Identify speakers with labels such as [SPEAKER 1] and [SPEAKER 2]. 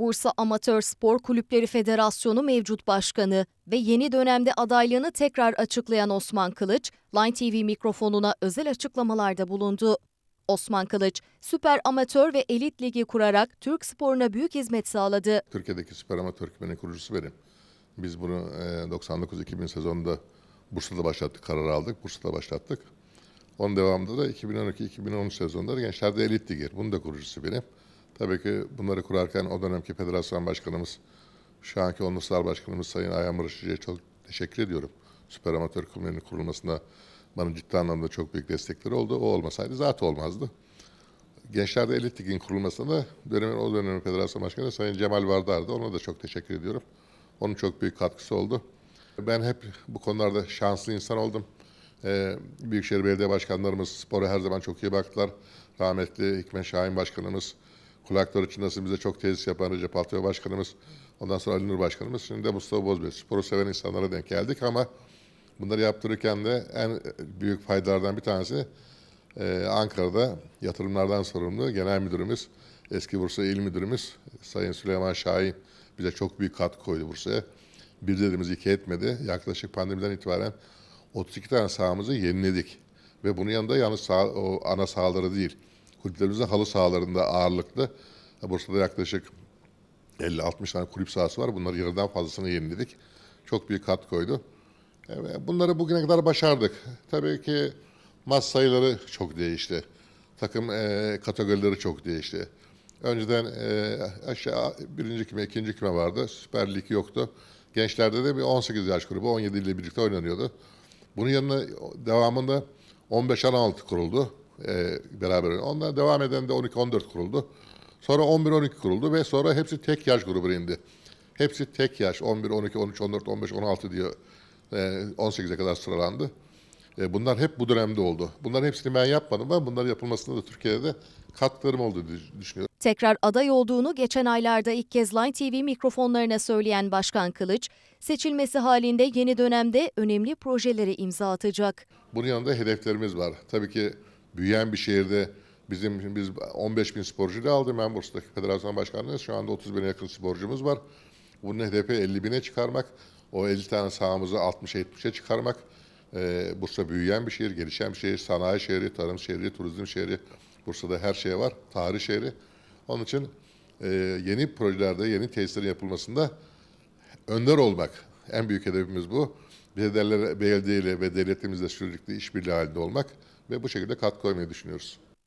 [SPEAKER 1] Bursa Amatör Spor Kulüpleri Federasyonu mevcut başkanı ve yeni dönemde adaylığını tekrar açıklayan Osman Kılıç, Line TV mikrofonuna özel açıklamalarda bulundu. Osman Kılıç, Süper Amatör ve Elit Ligi kurarak Türk sporuna büyük hizmet sağladı.
[SPEAKER 2] Türkiye'deki süper amatör kümenin kurucusu benim. Biz bunu e, 99-2000 sezonunda Bursa'da başlattık, karar aldık. Bursa'da başlattık. Onun devamında da 2012-2013 sezonunda da Gençler'de Elit Ligi. Bunun da kurucusu benim. Tabii ki bunları kurarken o dönemki federasyon başkanımız, şu anki Onluslar Başkanımız Sayın Ayhan Barışçı'ya çok teşekkür ediyorum. Süper amatör kümenin kurulmasında bana ciddi anlamda çok büyük destekleri oldu. O olmasaydı zaten olmazdı. Gençlerde Elit Lig'in kurulmasında dönemin o dönemin federasyon başkanı Sayın Cemal Vardar'dı. Ona da çok teşekkür ediyorum. Onun çok büyük katkısı oldu. Ben hep bu konularda şanslı insan oldum. Ee, Büyükşehir Belediye Başkanlarımız spora her zaman çok iyi baktılar. Rahmetli Hikmet Şahin Başkanımız, kulakları çınlasın bize çok tesis yapan Recep Altıyoğlu Başkanımız, ondan sonra Ali Nur Başkanımız, şimdi de Mustafa Bozbey. Sporu seven insanlara denk geldik ama bunları yaptırırken de en büyük faydalardan bir tanesi ee, Ankara'da yatırımlardan sorumlu genel müdürümüz, eski Bursa İl Müdürümüz Sayın Süleyman Şahin bize çok büyük katkı koydu Bursa'ya. Bir dediğimiz iki etmedi. Yaklaşık pandemiden itibaren 32 tane sahamızı yeniledik. Ve bunun yanında yalnız sağ, o ana sahaları değil, kulüplerimizin halı sahalarında ağırlıklı. Bursa'da yaklaşık 50-60 tane kulüp sahası var. Bunları yarıdan fazlasını yeniledik. Çok büyük katkı koydu. Bunları bugüne kadar başardık. Tabii ki maç sayıları çok değişti. Takım e, kategorileri çok değişti. Önceden e, aşağı birinci küme, ikinci küme vardı. Süper Lig yoktu. Gençlerde de bir 18 yaş grubu 17 ile birlikte oynanıyordu. Bunun yanına devamında 15-16 kuruldu e, beraber. Ondan devam eden de 12-14 kuruldu. Sonra 11-12 kuruldu ve sonra hepsi tek yaş grubuna indi. Hepsi tek yaş 11, 12, 13, 14, 15, 16 diye e, 18'e kadar sıralandı. E, Bunlar hep bu dönemde oldu. Bunların hepsini ben yapmadım ama bunların yapılmasında da Türkiye'de de katkılarım olduğunu düşünüyorum.
[SPEAKER 1] Tekrar aday olduğunu geçen aylarda ilk kez Line TV mikrofonlarına söyleyen Başkan Kılıç, seçilmesi halinde yeni dönemde önemli projelere imza atacak.
[SPEAKER 2] Bunun yanında hedeflerimiz var. Tabii ki büyüyen bir şehirde bizim biz 15 bin sporcu da aldım ben Bursa'daki federasyon başkanlığıyız. Şu anda 30 bine yakın sporcumuz var. Bunun hedefi 50 bine çıkarmak. O 50 tane sahamızı 60-70'e çıkarmak. Ee, Bursa büyüyen bir şehir, gelişen bir şehir, sanayi şehri, tarım şehri, turizm şehri. Bursa'da her şey var, tarih şehri. Onun için e, yeni projelerde, yeni tesislerin yapılmasında önder olmak. En büyük hedefimiz bu. Belediyeler, belediye ile ve devletimizle sürekli işbirliği halinde olmak ve bu şekilde katkı koymayı düşünüyoruz.